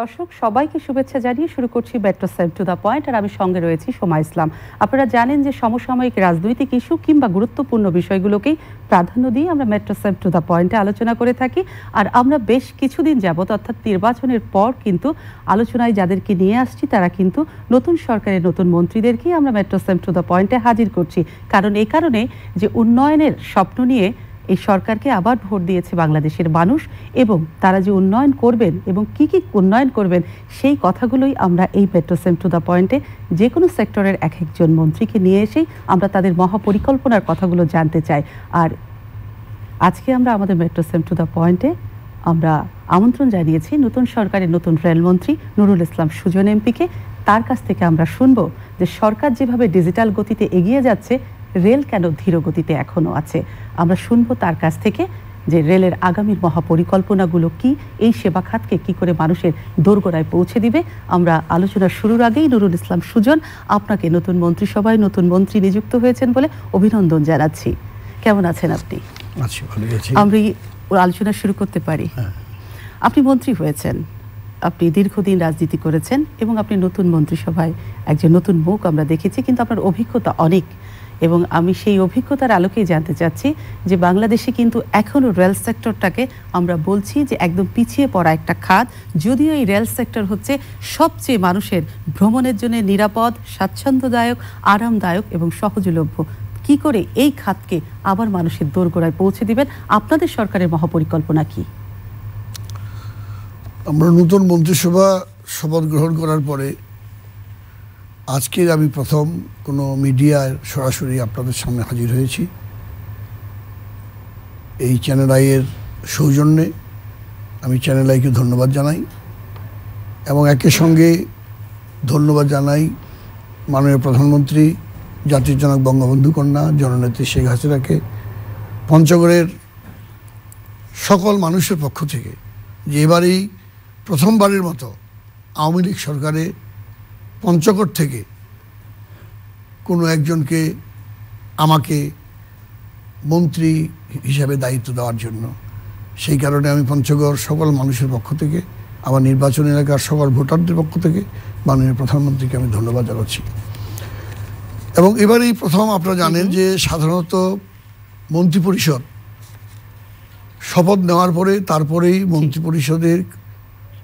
দর্শক, সবাইকে শুভেচ্ছা জানিয়ে শুরু করছি metro save to the point আর আমি সঙ্গে রয়েছি সোমা ইসলাম। আপনারা জানেন যে সমসাময়িক রাজনৈতিক ইস্যু কিংবা গুরুত্বপূর্ণ বিষয়গুলোকেই প্রাধান্য দিয়ে আমরা মেট্রো সেভ টু দ্য পয়েন্টে আলোচনা করে থাকি। আর আমরা বেশ কিছুদিন যাবত অর্থাৎ নির্বাচনের পর কিন্তু আলোচনায় যাদেরকে নিয়ে আসছি, তারা কিন্তু নতুন সরকারের নতুন মন্ত্রীদেরকেই আমরা মেট্রো সেভ টু দ্য পয়েন্টে হাজির করছি। কারণ এই কারণে যে উন্নয়নের স্বপ্ন নিয়ে এই সরকারকে আবার ভোট দিয়েছে বাংলাদেশের মানুষ এবং তারা যে উন্নয়ন করবেন এবং কি কি উন্নয়ন করবেন, সেই কথাগুলোই আমরা এই পেট্রোসেম টু দ্য পয়েন্টে যে কোনো সেক্টরের এক একজন মন্ত্রীকে নিয়ে এসেই আমরা তাদের মহাপরিকল্পনার কথাগুলো জানতে চাই। আর আজকে আমরা আমাদের মেট্রোসেম টু দ্য পয়েন্টে আমরা আমন্ত্রণ জানিয়েছি নতুন সরকারের নতুন রেলমন্ত্রী নুরুল ইসলাম সুজন এমপিকে। তার কাছ থেকে আমরা শুনব যে সরকার যেভাবে ডিজিটাল গতিতে এগিয়ে যাচ্ছে, রেল কেন ধীর গতিতে এখনও আছে। আমরা শুনব তার কাছ থেকে যে রেলের আগামীর মহাপরিকল্পনাগুলো কি এই সেবা খাতকে কি করে মানুষের দোরগোড়ায় পৌঁছে দিবে। আমরা আলোচনা শুরুর আগেই নুরুল ইসলাম সুজন আপনাকে নতুন মন্ত্রিসভায় নতুন মন্ত্রী নিযুক্ত হয়েছেন বলে অভিনন্দন জানাচ্ছি। কেমন আছেন আপনি? আমরা আলোচনা শুরু করতে পারি। হ্যাঁ। আপনি মন্ত্রী হয়েছেন আপনি দীর্ঘদিন রাজনীতি করেছেন এবং আপনি নতুন মন্ত্রিসভায় একজন নতুন মুখ আমরা দেখেছি কিন্তু আপনার অভিজ্ঞতা অনেক। এবং আমি সেই অভিজ্ঞতার আলোকেই জানতে চাচ্ছি যে বাংলাদেশে কিন্তু এখনও রেল সেক্টরটাকে আমরা বলছি যে একদম পিছিয়ে পড়া একটা খাত। যদিও এই রেল সেক্টর হচ্ছে সবচেয়ে মানুষের ভ্রমণের জন্য নিরাপদ, স্বাচ্ছন্দ্যদায়ক, আরামদায়ক এবং সহজলভ্য। কি করে এই খাতকে আবার মানুষের দোরগোড়ায় পৌঁছে দিবেন? আপনাদের সরকারের মহাপরিকল্পনা কি? আমরা নতুন মন্ত্রিসভা শপথ গ্রহণ করার পরে আজকে আমি প্রথম কোনো মিডিয়ার সরাসরি আপনাদের সামনে হাজির হয়েছি। এই চ্যানেল আইয়ের সৌজন্যে আমি চ্যানেল আইকে ধন্যবাদ জানাই এবং একের সঙ্গে ধন্যবাদ জানাই মাননীয় প্রধানমন্ত্রী, জাতির জনক বঙ্গবন্ধু কন্যা, জননেত্রী শেখ হাসিনাকে, পঞ্চগড়ের সকল মানুষের পক্ষ থেকে যে এবারেই প্রথমবারের মতো আওয়ামী লীগ সরকারে পঞ্চকোট থেকে কোনো একজনকে আমাকে মন্ত্রী হিসাবে দায়িত্ব দেওয়ার জন্য। সেই কারণে আমি পঞ্চগড় সকল মানুষের পক্ষ থেকে আমার নির্বাচন এলাকার সকল ভোটারদের পক্ষ থেকে মাননীয় প্রধানমন্ত্রীকে আমি ধন্যবাদ জানাচ্ছি। এবং এবারেই প্রথম আপনারা জানেন যে সাধারণত মন্ত্রিপরিষদ শপথ নেওয়ার পরে তারপরেই মন্ত্রিপরিষদের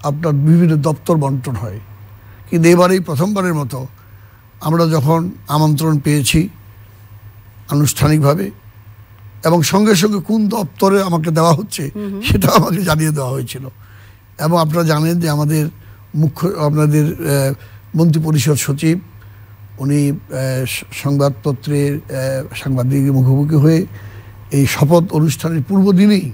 আপনার বিভিন্ন দপ্তর বন্টন হয়। কিন্তু এবারেই প্রথমবারের মতো আমরা যখন আমন্ত্রণ পেয়েছি আনুষ্ঠানিকভাবে এবং সঙ্গে সঙ্গে কোন দপ্তরে আমাকে দেওয়া হচ্ছে সেটা আমাকে জানিয়ে দেওয়া হয়েছিল। এবং আপনারা জানেন যে আমাদের মুখ্য আপনাদের মন্ত্রিপরিষদ সচিব উনি সংবাদপত্রের সাংবাদিকের মুখোমুখি হয়ে এই শপথ অনুষ্ঠানের পূর্ব দিনেই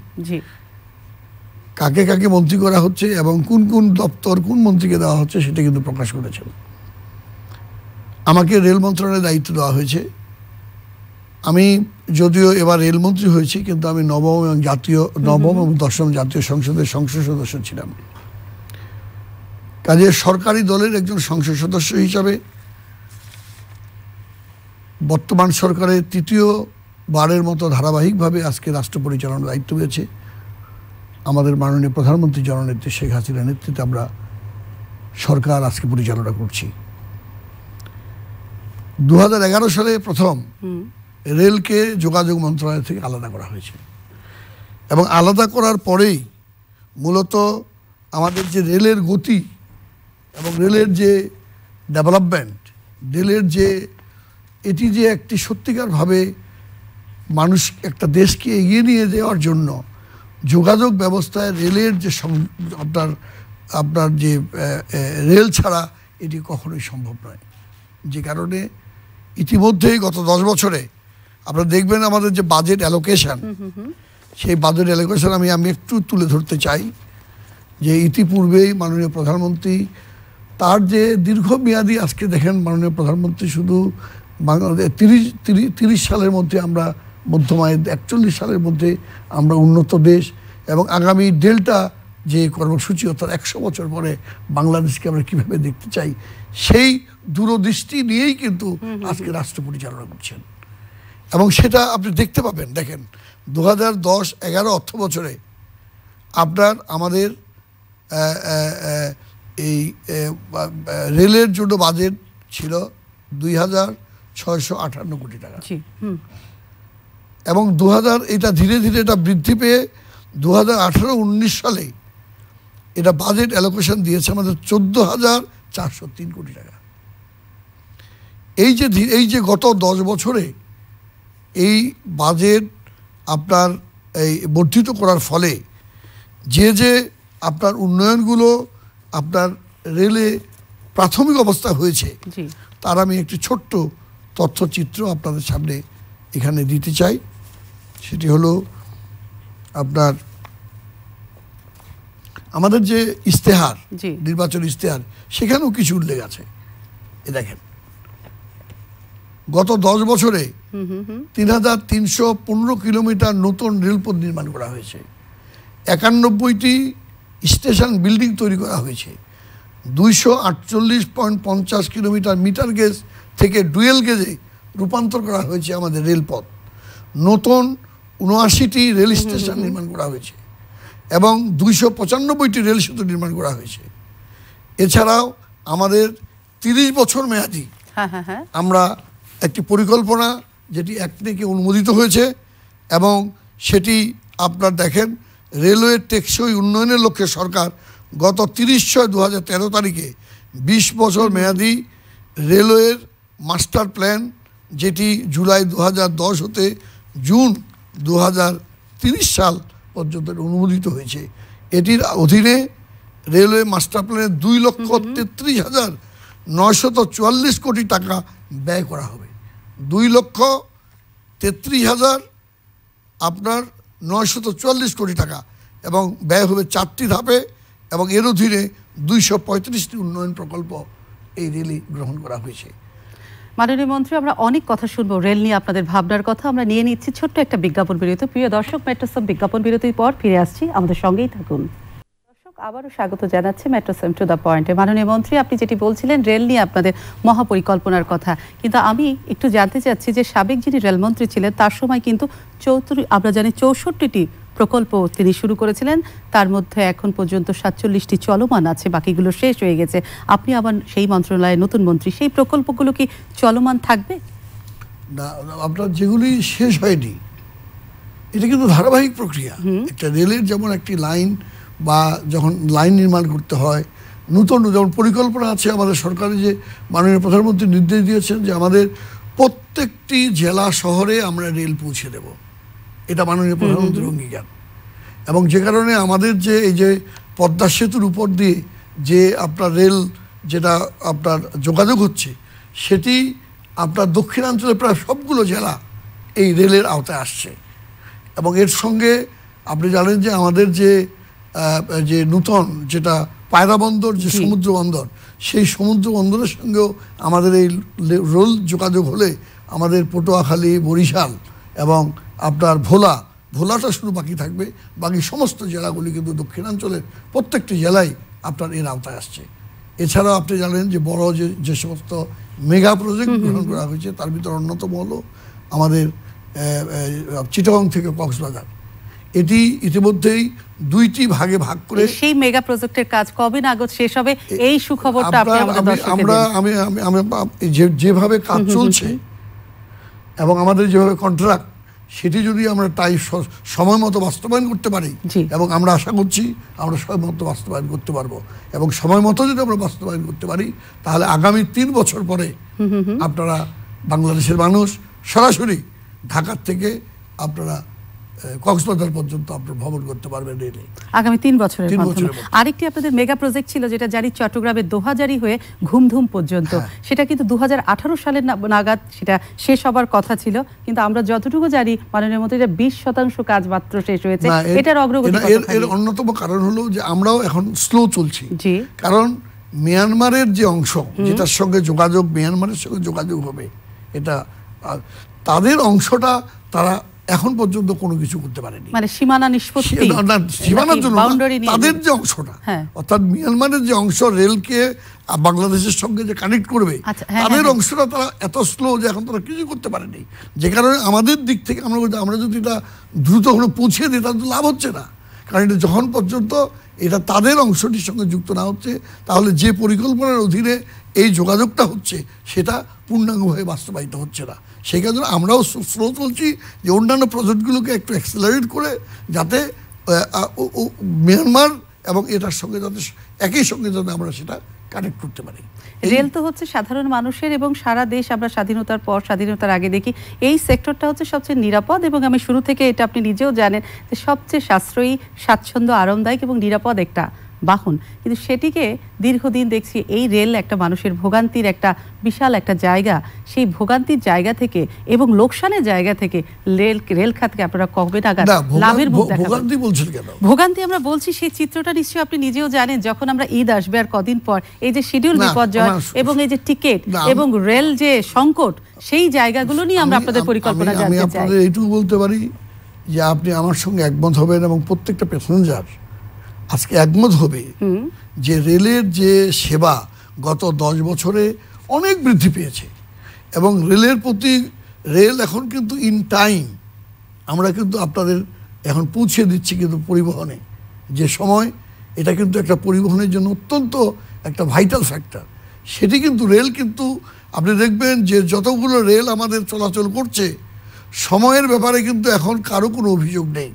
কাকে কাকে মন্ত্রী করা হচ্ছে এবং কোন কোন দপ্তর কোন মন্ত্রীকে দেওয়া হচ্ছে সেটা কিন্তু প্রকাশ করেছেন আমাকে রেল মন্ত্রণালয়ের দায়িত্ব দেওয়া হয়েছে। আমি যদিও এবার রেলমন্ত্রী হয়েছি কিন্তু আমি নবম এবং জাতীয় নবম এবং দশম জাতীয় সংসদের সংসদ সদস্য ছিলাম। কাজে সরকারি দলের একজন সংসদ সদস্য হিসাবে বর্তমান সরকারের তৃতীয় বারের মতো ধারাবাহিকভাবে আজকে রাষ্ট্র পরিচালনার দায়িত্ব পেয়েছে আমাদের মাননীয় প্রধানমন্ত্রী জননেত্রী শেখ হাসিনার নেতৃত্বে আমরা সরকার আজকে পরিচালনা করছি। দু হাজার এগারো সালে প্রথম রেলকে যোগাযোগ মন্ত্রণালয় থেকে আলাদা করা হয়েছে। এবং আলাদা করার পরেই মূলত আমাদের যে রেলের গতি এবং রেলের যে ডেভেলপমেন্ট রেলের যে এটি যে একটি সত্যিকারভাবে মানুষ একটা দেশকে এগিয়ে নিয়ে যাওয়ার জন্য যোগাযোগ ব্যবস্থায় রেলের যে আপনার আপনার যে রেল ছাড়া এটি কখনোই সম্ভব নয়। যে কারণে ইতিমধ্যেই গত দশ বছরে আপনারা দেখবেন আমাদের যে বাজেট অ্যালোকেশন সেই বাজেট অ্যালোকেশন আমি আমি একটু তুলে ধরতে চাই যে ইতিপূর্বেই মাননীয় প্রধানমন্ত্রী তার যে দীর্ঘমেয়াদী আজকে দেখেন মাননীয় প্রধানমন্ত্রী শুধু বাংলাদেশ তিরিশ তিরিশ সালের মধ্যে আমরা মধ্যমায় একচল্লিশ সালের মধ্যে আমরা উন্নত দেশ এবং আগামী ডেল্টা যে কর্মসূচি অর্থাৎ একশো বছর পরে বাংলাদেশকে আমরা কীভাবে দেখতে চাই সেই দূরদৃষ্টি নিয়েই কিন্তু আজকে রাষ্ট্র পরিচালনা করছেন। এবং সেটা আপনি দেখতে পাবেন। দেখেন দু হাজার দশ এগারো অর্থ বছরে আপনার আমাদের এই রেলের জন্য বাজেট ছিল দুই হাজার ছয়শো আটান্ন কোটি টাকা। এবং দু হাজার এটা ধীরে ধীরে এটা বৃদ্ধি পেয়ে দু হাজার আঠারো উনিশ সালে এটা বাজেট অ্যালোকেশন দিয়েছে আমাদের চোদ্দ হাজার চারশো তিন কোটি টাকা। এই যে এই যে গত দশ বছরে এই বাজেট আপনার এই বর্ধিত করার ফলে যে যে আপনার উন্নয়নগুলো আপনার রেলে প্রাথমিক অবস্থা হয়েছে তার আমি একটি ছোট্ট তথ্যচিত্র আপনাদের সামনে এখানে দিতে চাই। সেটি হলো আপনার আমাদের যে ইস্তেহার নির্বাচন ইস্তেহার সেখানেও কিছু উল্লেখ আছে। এ দেখেন গত দশ বছরে তিন হাজার তিনশো পনেরো কিলোমিটার নতুন রেলপথ নির্মাণ করা হয়েছে। একানব্বইটি স্টেশন বিল্ডিং তৈরি করা হয়েছে। দুইশো আটচল্লিশ পয়েন্ট পঞ্চাশ কিলোমিটার মিটার গেজ থেকে ডুয়েল গেজে রূপান্তর করা হয়েছে আমাদের রেলপথ। নতুন উনআশিটি রেল স্টেশন নির্মাণ করা হয়েছে এবং দুইশো পঁচানব্বইটি রেল সেতু নির্মাণ করা হয়েছে। এছাড়াও আমাদের তিরিশ বছর মেয়াদী হ্যাঁ হ্যাঁ হ্যাঁ। আমরা একটি পরিকল্পনা যেটি এক থেকে অনুমোদিত হয়েছে এবং সেটি আপনার দেখেন রেলওয়ে টেকসই উন্নয়নের লক্ষ্যে সরকার গত তিরিশ ছয় দু হাজার তেরো তারিখে বিশ বছর মেয়াদি রেলওয়ের মাস্টার প্ল্যান যেটি জুলাই দু হাজার দশ হতে জুন দু হাজার তিরিশ সাল পর্যন্ত অনুমোদিত হয়েছে। এটির অধীনে রেলওয়ে মাস্টার প্ল্যানে দুই লক্ষ তেত্রিশ হাজার নয়শত চুয়াল্লিশ কোটি টাকা ব্যয় করা হবে। দুই লক্ষ তেত্রিশ হাজার আপনার নয়শত চুয়াল্লিশ কোটি টাকা এবং ব্যয় হবে চারটি ধাপে এবং এর অধীনে দুইশো পঁয়ত্রিশটি উন্নয়ন প্রকল্প এই রেলে গ্রহণ করা হয়েছে। মাননীয় মন্ত্রী, আমরা অনেক কথা শুনব। রেল নিয়ে আপনাদের ভাবনার কথা আমরা নিয়ে নিচ্ছি ছোট্ট একটা বিজ্ঞাপন বিরতি। প্রিয় দর্শক মেট্রোসম বিজ্ঞাপন বিরতির পর ফিরে আসছি। আমাদের সঙ্গেই থাকুন। দর্শক, আবারও স্বাগত জানাচ্ছি মেট্রোসেম টু দ্য পয়েন্টে মাননীয় মন্ত্রী, আপনি যেটি বলছিলেন, রেল নিয়ে আপনাদের মহাপরিকল্পনার কথা। কিন্তু আমি একটু জানতে চাচ্ছি যে সাবেক যিনি রেলমন্ত্রী ছিলেন, তার সময় কিন্তু চৌত্রিশ আমরা জানি চৌষট্টিটি প্রকল্প তিনি শুরু করেছিলেন। তার মধ্যে এখন পর্যন্ত সাতচল্লিশটি চলমান আছে বাকিগুলো শেষ হয়ে গেছে। আপনি আবার সেই মন্ত্রণালয়ের নতুন মন্ত্রী সেই প্রকল্পগুলো কি চলমান থাকবে? না আপনার যেগুলি শেষ হয়নি এটা কিন্তু ধারাবাহিক প্রক্রিয়া। একটা রেলের যেমন একটি লাইন বা যখন লাইন নির্মাণ করতে হয় নূতন যেমন পরিকল্পনা আছে আমাদের সরকারে যে মাননীয় প্রধানমন্ত্রী নির্দেশ দিয়েছেন যে আমাদের প্রত্যেকটি জেলা শহরে আমরা রেল পৌঁছে দেব। এটা মাননীয় প্রধানমন্ত্রীর অঙ্গীকার। এবং যে কারণে আমাদের যে এই যে পদ্মা সেতুর উপর দিয়ে যে আপনার রেল যেটা আপনার যোগাযোগ হচ্ছে সেটি আপনার দক্ষিণাঞ্চলের প্রায় সবগুলো জেলা এই রেলের আওতায় আসছে। এবং এর সঙ্গে আপনি জানেন যে আমাদের যে যে নূতন যেটা পায়রা বন্দর যে সমুদ্র বন্দর সেই সমুদ্র বন্দরের সঙ্গেও আমাদের এই রেল যোগাযোগ হলে আমাদের পটুয়াখালী বরিশাল এবং আপনার ভোলা ভোলাটা শুধু বাকি থাকবে। বাকি সমস্ত জেলাগুলি কিন্তু দক্ষিণাঞ্চলের প্রত্যেকটি জেলায় আপনার এর আওতায় আসছে। এছাড়াও আপনি জানেন যে বড় যে যে সমস্ত মেগা প্রজেক্ট গ্রহণ করা হয়েছে তার ভিতরে অন্যতম হলো আমাদের চিটাগং থেকে কক্সবাজার। এটি ইতিমধ্যেই দুইটি ভাগে ভাগ করে সেই মেগা প্রজেক্টের কাজ কবে নাগাদ শেষ হবে এই সুখবরটা আপনি আমাদের আমরা আমি আমি- আমি যেভাবে কাজ চলছে এবং আমাদের যেভাবে কন্ট্রাক্ট সেটি যদি আমরা তাই সময় মতো বাস্তবায়ন করতে পারি এবং আমরা আশা করছি আমরা সময় মতো বাস্তবায়ন করতে পারব এবং সময় মতো যদি আমরা বাস্তবায়ন করতে পারি তাহলে আগামী তিন বছর পরে আপনারা বাংলাদেশের মানুষ সরাসরি ঢাকার থেকে আপনারা কক্সবাজার পর্যন্ত আপনারা ভ্রমণ করতে পারবেন রেলে আগামী তিন বছরের। আরেকটি আপনাদের মেগা প্রজেক্ট ছিল যেটা জানি চট্টগ্রামের দোহাজারি হয়ে ঘুমধুম পর্যন্ত। হ্যাঁ। সেটা কিন্তু দু সালের নাগাদ সেটা শেষ হবার কথা ছিল। কিন্তু আমরা যতটুকু জানি মাননীয় মন্ত্রী বিশ শতাংশ কাজ মাত্র শেষ হয়েছে। এটার অগ্রগতি এর- অন্যতম কারণ হলো যে আমরাও এখন স্লো চলছি। জি। কারণ মিয়ানমারের যে অংশ যেটার সঙ্গে যোগাযোগ মিয়ানমারের সঙ্গে যোগাযোগ হবে এটা তাদের অংশটা তারা এখন পর্যন্ত কোনো কিছু করতে পারেনি। মানে সীমানা নিষ্পত্তি। সীমানার জন্য তাদের যে অংশটা হ্যাঁ। অর্থাৎ মিয়ানমারের যে অংশ রেলকে বাংলাদেশের সঙ্গে যে কানেক্ট করবে আচ্ছা, হ্যাঁ, তাদের হ্যাঁ, অংশটা তারা এত স্লো যে এখন তারা কিছু করতে পারেনি। যে কারণে আমাদের দিক থেকে আমরা বলছি, আমরা যদি এটা দ্রুত ওখানে পৌঁছে দিই তাহলে তো লাভ হচ্ছে না। কারণ এটা যখন পর্যন্ত এটা তাদের অংশটির সঙ্গে যুক্ত না হচ্ছে তাহলে যে পরিকল্পনার অধীনে এই যোগাযোগটা হচ্ছে সেটা পূর্ণাঙ্গভাবে বাস্তবায়িত হচ্ছে না। সেই কারণে আমরাও স্লো চলছি যে অন্যান্য প্রজেক্টগুলোকে একটু অ্যাক্সেলারেট করে যাতে মিয়ানমার এবং এটার সঙ্গে যাতে একই সঙ্গে যাতে আমরা সেটা কানেক্ট করতে পারি। রেল তো হচ্ছে সাধারণ মানুষের এবং সারা দেশ আমরা স্বাধীনতার পর স্বাধীনতার আগে দেখি। এই সেক্টরটা হচ্ছে সবচেয়ে নিরাপদ এবং আমি শুরু থেকে এটা আপনি নিজেও জানেন যে সবচেয়ে সাশ্রয়ী, স্বাচ্ছন্দ্য, আরামদায়ক এবং নিরাপদ একটা বাহন। কিন্তু সেটিকে দীর্ঘদিন দেখছি এই রেল একটা মানুষের ভোগান্তির একটা বিশাল একটা জায়গা। সেই ভোগান্তির জায়গা থেকে এবং লোকসানের জায়গা থেকে রেল রেল খাতকে আপনারা কবে নাগাদ লাভের ভোগান্তি বলছেন কেন? ভোগান্তি আমরা বলছি সেই চিত্রটা নিশ্চয়ই আপনি নিজেও জানেন যখন আমরা ঈদ আসবে আর কদিন পর এই যে শিডিউল বিপর্যয় এবং এই যে টিকিট এবং রেল যে সংকট সেই জায়গাগুলো নিয়ে আমরা আপনাদের পরিকল্পনা জানতে চাই। আমি আপনাদের এইটুকু বলতে পারি যে আপনি আমার সঙ্গে একমত হবেন এবং প্রত্যেকটা প্যাসেঞ্জার আজকে একমত হবে যে রেলের যে সেবা গত দশ বছরে অনেক বৃদ্ধি পেয়েছে। এবং রেলের প্রতি রেল এখন কিন্তু ইন টাইম আমরা কিন্তু আপনাদের এখন পৌঁছে দিচ্ছি কিন্তু পরিবহনে। যে সময় এটা কিন্তু একটা পরিবহনের জন্য অত্যন্ত একটা ভাইটাল ফ্যাক্টর সেটি কিন্তু রেল কিন্তু আপনি দেখবেন যে যতগুলো রেল আমাদের চলাচল করছে সময়ের ব্যাপারে কিন্তু এখন কারও কোনো অভিযোগ নেই।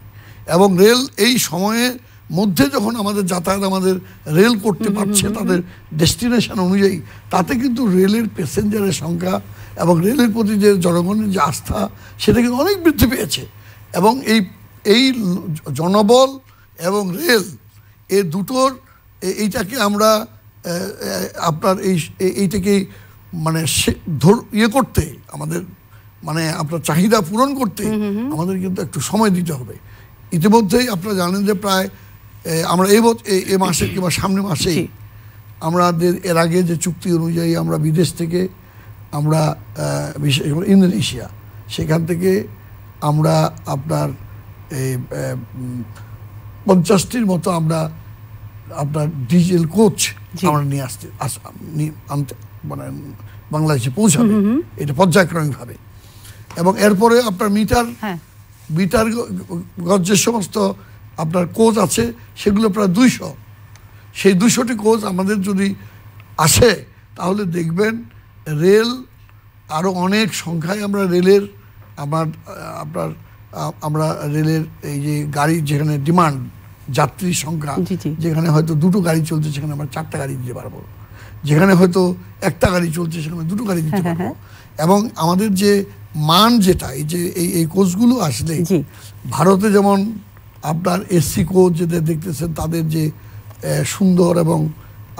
এবং রেল এই সময়ের মধ্যে যখন আমাদের যাতায়াত আমাদের রেল করতে পারছে তাদের ডেস্টিনেশন অনুযায়ী তাতে কিন্তু রেলের প্যাসেঞ্জারের সংখ্যা এবং রেলের প্রতি যে জনগণের যে আস্থা সেটা কিন্তু অনেক বৃদ্ধি পেয়েছে। এবং এই এই জনবল এবং রেল এ দুটোর এইটাকে আমরা আপনার এই এই- এইটাকে মানে ইয়ে করতে আমাদের মানে আপনার চাহিদা পূরণ করতে আমাদের কিন্তু একটু সময় দিতে হবে। ইতিমধ্যেই আপনারা জানেন যে প্রায় আমরা এই এ- মাসে কিংবা সামনে মাসেই জি। আমাদের এর আগে যে চুক্তি অনুযায়ী আমরা বিদেশ থেকে আমরা বিশেষ করে ইন্দোনেশিয়া সেখান থেকে আমরা আপনার এই পঞ্চাশটির মতো আমরা আপনার ডিজেল কোচ আমরা নিয়ে আসতে আনতে মানে বাংলাদেশে পৌঁছাবে। এটা পর্যায়ক্রমিকভাবে। এবং এরপরে আপনার মিটার হ্যাঁ। মিটার গ- গজ যে সমস্ত আপনার কোচ আছে সেগুলো প্রায় দুইশো। সেই দুশোটি কোচ আমাদের যদি আসে তাহলে দেখবেন রেল আরও অনেক সংখ্যায় আমরা রেলের আমার আপনার আমরা রেলের এই যে গাড়ি যেখানে ডিমান্ড যাত্রীর সংখ্যা। যেখানে হয়তো দুটো গাড়ি চলছে সেখানে আমরা চারটা গাড়ি দিতে পারব। যেখানে হয়তো একটা গাড়ি চলছে সেখানে দুটো গাড়ি দিতে হ্যাঁ, পারব। এবং আমাদের যে মান যেটা এই যে এই এই কোচগুলো আসলে ভারতে যেমন আপনার এসসি কোচ যেটা দেখতেছেন তাদের যে সুন্দর এবং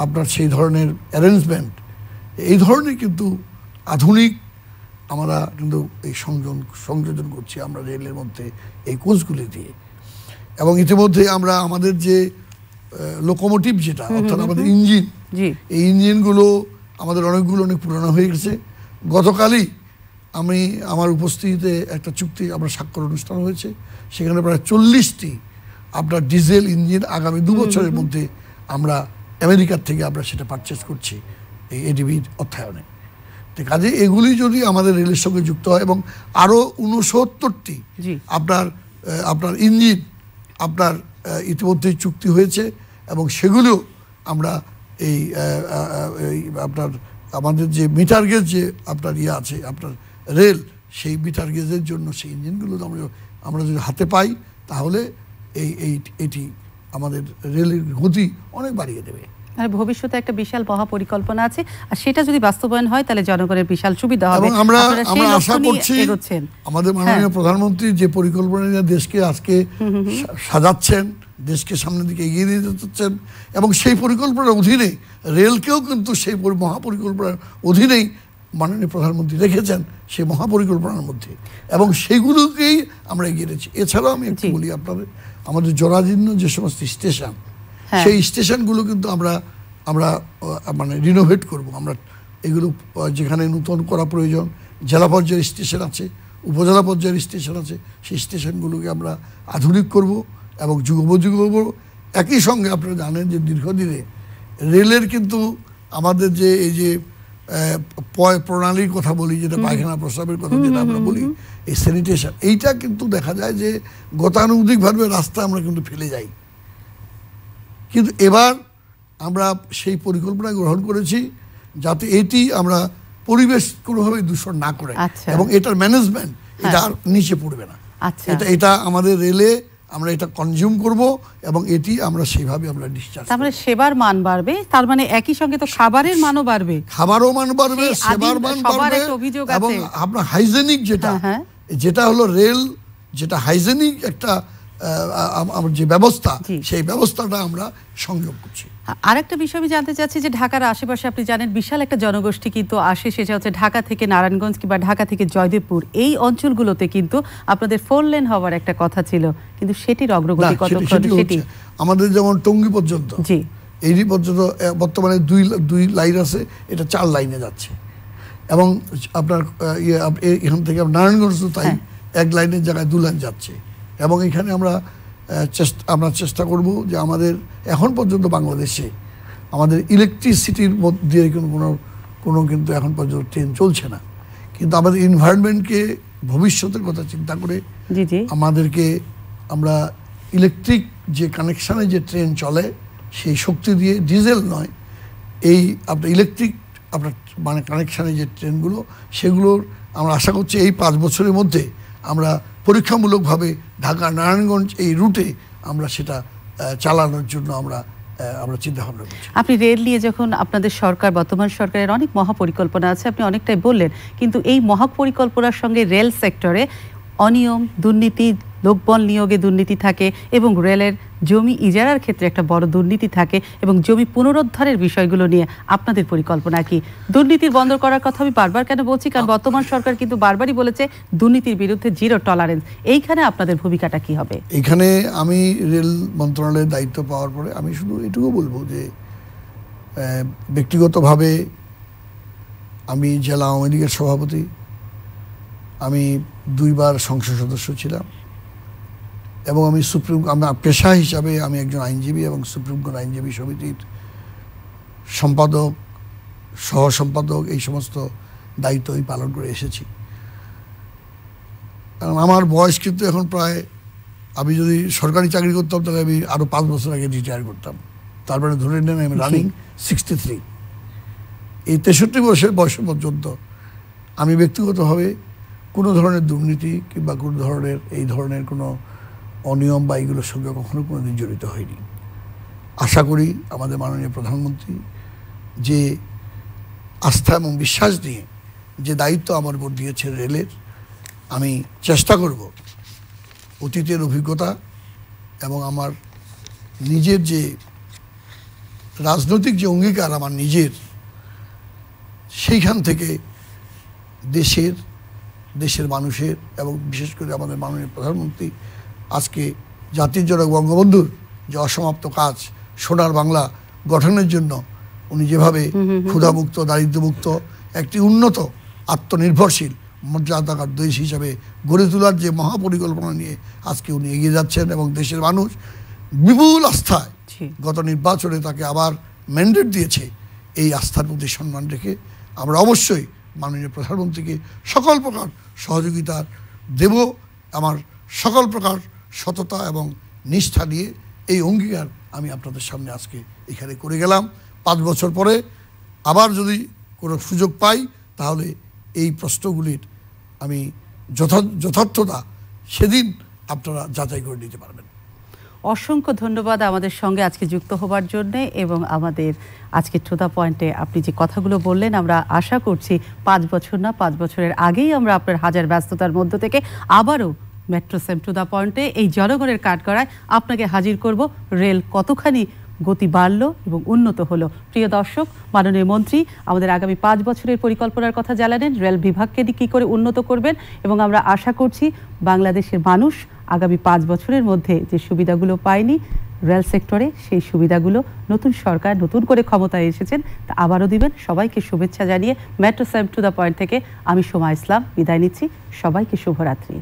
আপনার সেই ধরনের অ্যারেঞ্জমেন্ট এই ধরনের কিন্তু আধুনিক আমরা কিন্তু এই সংযোজন সংযোজন করছি আমরা রেলের মধ্যে এই কোচগুলি দিয়ে। এবং ইতিমধ্যে আমরা আমাদের যে লোকোমোটিভ যেটা অর্থাৎ আমাদের ইঞ্জিন এই ইঞ্জিনগুলো আমাদের অনেকগুলো অনেক পুরানো হয়ে গেছে। গতকালই আমি আমার উপস্থিতিতে একটা চুক্তি আমরা স্বাক্ষর অনুষ্ঠান হয়েছে। সেখানে প্রায় চল্লিশটি আপনার ডিজেল ইঞ্জিন আগামী দু বছরের মধ্যে আমরা আমেরিকার থেকে আমরা সেটা পারচেস করছি এই এডিবির অর্থায়নে। তো কাজে এগুলি যদি আমাদের রেলের সঙ্গে যুক্ত হয় এবং আরও উনসত্তরটি আপনার আপনার ইঞ্জিন আপনার ইতিমধ্যেই চুক্তি হয়েছে এবং সেগুলো আমরা এই আপনার আমাদের যে মিটার গেজ যে আপনার ইয়ে আছে আপনার রেল সেই মিটার গেজের জন্য সেই ইঞ্জিনগুলো আমরা আমরা যদি হাতে পাই তাহলে এই এই এটি আমাদের রেলের গতি অনেক বাড়িয়ে দেবে। মানে ভবিষ্যতে একটা বিশাল মহা পরিকল্পনা আছে আর সেটা যদি বাস্তবায়ন হয় তাহলে জনগণের বিশাল সুবিধা হবে। আমরা আমরা আশা করছি আমাদের হ্যাঁ। মাননীয় প্রধানমন্ত্রী যে পরিকল্পনা নিয়ে দেশকে আজকে সাজাচ্ছেন দেশকে সামনের দিকে এগিয়ে নিয়ে যাচ্ছেন এবং সেই পরিকল্পনার অধীনে রেলকেও কিন্তু সেই মহাপরিকল্পনার অধীনেই মাননীয় প্রধানমন্ত্রী রেখেছেন সেই মহাপরিকল্পনার মধ্যে। এবং সেগুলোকেই আমরা এগিয়ে রেখেছি এছাড়াও আমি একটু বলি আপনাদের আমাদের জরাজীর্ণ যে সমস্ত স্টেশন হ্যাঁ। সেই স্টেশনগুলো কিন্তু আমরা আমরা মানে রিনোভেট করব। আমরা এগুলো যেখানে নতুন করা প্রয়োজন জেলা পর্যায়ের স্টেশন আছে উপজেলা পর্যায়ের স্টেশন আছে সেই স্টেশনগুলোকে আমরা আধুনিক করব এবং যুগোপযোগী করব। একই সঙ্গে আপনারা জানেন যে দীর্ঘদিনে রেলের কিন্তু আমাদের যে এই যে পয় প্রণালীর কথা বলি যেটা পায়খানা প্রস্রাবের কথা যেটা আমরা বলি এই স্যানিটেশন এইটা কিন্তু দেখা যায় যে গতানুগতিকভাবে রাস্তা আমরা কিন্তু ফেলে যাই। কিন্তু এবার আমরা সেই পরিকল্পনা গ্রহণ করেছি যাতে এটি আমরা পরিবেশ কোনোভাবে দূষণ না করে আচ্ছা। এবং এটার ম্যানেজমেন্ট এটা আর নিচে পড়বে না। আচ্ছা। এটা এটা আমাদের রেলে আমরা এটা কনজিউম করব এবং এটি আমরা সেভাবে আমরা ডিসচার্জ তার মানে সেবার মান বাড়বে তার মানে একই সঙ্গে তো খাবারের মানও বাড়বে খাবারও মান বাড়বে সেবার মান বাড়বে এবং। আপনার হাইজেনিক যেটা হ্যাঁ, হ্যাঁ। যেটা হলো রেল যেটা হাইজেনিক একটা আমার যে ব্যবস্থা সেই ব্যবস্থাটা আমরা সংযোগ করছি। আরেকটা বিষয় আমি জানতে চাচ্ছি যে ঢাকার আশেপাশে আপনি জানেন বিশাল একটা জনগোষ্ঠী কিন্তু আসে সেটা হচ্ছে ঢাকা থেকে নারায়ণগঞ্জ কিংবা ঢাকা থেকে জয়দেবপুর। এই অঞ্চলগুলোতে কিন্তু আপনাদের ফোর লেন হওয়ার একটা কথা ছিল কিন্তু সেটির অগ্রগতি কতক্ষণ? সেটি আমাদের যেমন টঙ্গী পর্যন্ত জি। এই পর্যন্ত বর্তমানে দুই দুই লাইন আছে এটা চার লাইনে যাচ্ছে। এবং আপনার ইয়ে, এখান থেকে নারায়ণগঞ্জ তো তাই হ্যাঁ। এক লাইনের জায়গায় দু লাইন যাচ্ছে। এবং এখানে আমরা চেষ্টা আমরা চেষ্টা করব যে আমাদের এখন পর্যন্ত বাংলাদেশে আমাদের ইলেকট্রিসিটির মধ্যে কোনো কোনো কোনো কিন্তু এখন পর্যন্ত ট্রেন চলছে না। কিন্তু আমাদের এনভায়রনমেন্টকে ভবিষ্যতের কথা চিন্তা করে আমাদেরকে আমরা ইলেকট্রিক যে কানেকশানে যে ট্রেন চলে সেই শক্তি দিয়ে ডিজেল নয় এই আপনার ইলেকট্রিক আপনার মানে কানেকশানে যে ট্রেনগুলো সেগুলোর আমরা আশা করছি এই পাঁচ বছরের মধ্যে আমরা পরীক্ষামূলকভাবে ঢাকা নারায়ণগঞ্জ এই রুটে আমরা সেটা চালানোর জন্য আমরা আমরা চিন্তা ভাবনা করছি। আপনি রেল নিয়ে যখন আপনাদের সরকার, বর্তমান সরকারের অনেক মহাপরিকল্পনা আছে, আপনি অনেকটাই বললেন, কিন্তু এই মহাপরিকল্পনার সঙ্গে রেল সেক্টরে অনিয়ম, দুর্নীতি লোকবল নিয়োগে দুর্নীতি থাকে এবং রেলের জমি ইজারার ক্ষেত্রে একটা বড় দুর্নীতি থাকে এবং জমি পুনরুদ্ধারের বিষয়গুলো নিয়ে আপনাদের পরিকল্পনা কি? দুর্নীতির বন্ধ করার কথা আমি বারবার কেন বলছি? কারণ বর্তমান সরকার কিন্তু বারবারই বলেছে দুর্নীতির বিরুদ্ধে জিরো টলারেন্স। এইখানে আপনাদের ভূমিকাটা কি হবে? এখানে আমি রেল মন্ত্রণালয়ের দায়িত্ব পাওয়ার পরে আমি শুধু এটুকু বলব যে ব্যক্তিগতভাবে আমি জেলা আওয়ামী লীগের সভাপতি। আমি দুইবার সংসদ সদস্য ছিলাম। এবং আমি সুপ্রিম আমার পেশা হিসাবে আমি একজন আইনজীবী এবং সুপ্রিম কোর্ট আইনজীবী সমিতির সম্পাদক সহ সম্পাদক এই সমস্ত দায়িত্ব আমি পালন করে এসেছি। কারণ আমার বয়স কিন্তু এখন প্রায়, আমি যদি সরকারি চাকরি করতাম, তাহলে আমি আরও পাঁচ বছর আগে রিটায়ার করতাম। তারপরে ধরে নেন আমি রানিং সিক্সটি থ্রি এই তেষট্টি বছর বয়স পর্যন্ত আমি ব্যক্তিগতভাবে কোনো ধরনের দুর্নীতি কিংবা কোনো ধরনের, এই ধরনের কোনো অনিয়ম বা এইগুলোর সঙ্গে কখনো কোনোদিন জড়িত হয়নি। আশা করি আমাদের মাননীয় প্রধানমন্ত্রী যে আস্থা এবং বিশ্বাস নিয়ে যে দায়িত্ব আমার উপর দিয়েছে রেলের, আমি চেষ্টা করব অতীতের অভিজ্ঞতা এবং আমার নিজের যে রাজনৈতিক যে অঙ্গীকার আমার নিজের, সেইখান থেকে দেশের দেশের মানুষের এবং বিশেষ করে আমাদের মাননীয় প্রধানমন্ত্রী আজকে জাতির জনক বঙ্গবন্ধুর যে অসমাপ্ত কাজ সোনার বাংলা গঠনের জন্য উনি যেভাবে ক্ষুধামুক্ত দারিদ্র্যমুক্ত একটি উন্নত আত্মনির্ভরশীল মর্যাদাকার দেশ হিসাবে গড়ে তোলার যে মহাপরিকল্পনা নিয়ে আজকে উনি এগিয়ে যাচ্ছেন এবং দেশের মানুষ বিপুল আস্থায় গত নির্বাচনে তাকে আবার ম্যান্ডেট দিয়েছে এই আস্থার প্রতি সম্মান রেখে আমরা অবশ্যই মাননীয় প্রধানমন্ত্রীকে সকল প্রকার সহযোগিতা দেব। আমার সকল প্রকার সততা এবং নিষ্ঠা নিয়ে এই অঙ্গীকার আমি আপনাদের সামনে আজকে এখানে করে গেলাম। পাঁচ বছর পরে আবার যদি কোনো সুযোগ পাই, তাহলে এই প্রশ্নগুলির আমি যথা, যথার্থতা সেদিন আপনারা যাচাই করে নিতে পারবেন। অসংখ্য ধন্যবাদ আমাদের সঙ্গে আজকে যুক্ত হবার জন্যে এবং আমাদের আজকে ট্রোদা পয়েন্টে আপনি যে কথাগুলো বললেন, আমরা আশা করছি পাঁচ বছর না, পাঁচ বছরের আগেই আমরা আপনার হাজার ব্যস্ততার মধ্য থেকে আবারও মেট্রো সেম টু দ্য পয়েন্টে এই জনগণের কাঠগড়ায় আপনাকে হাজির করব। রেল কতখানি গতি বাড়ল এবং উন্নত হলো? প্রিয় দর্শক, মাননীয় মন্ত্রী, আমাদের আগামী পাঁচ বছরের পরিকল্পনার কথা জানালেন। রেল বিভাগকে কী করে উন্নত করবেন? এবং আমরা আশা করছি বাংলাদেশের মানুষ আগামী পাঁচ বছরের মধ্যে যে সুবিধাগুলো পায়নি রেল সেক্টরে, সেই সুবিধাগুলো নতুন সরকার নতুন করে ক্ষমতায় এসেছেন, তা আবারও দিবেন। সবাইকে শুভেচ্ছা জানিয়ে metro same to the point থেকে আমি সোমা ইসলাম বিদায় নিচ্ছি। সবাইকে শুভরাত্রি।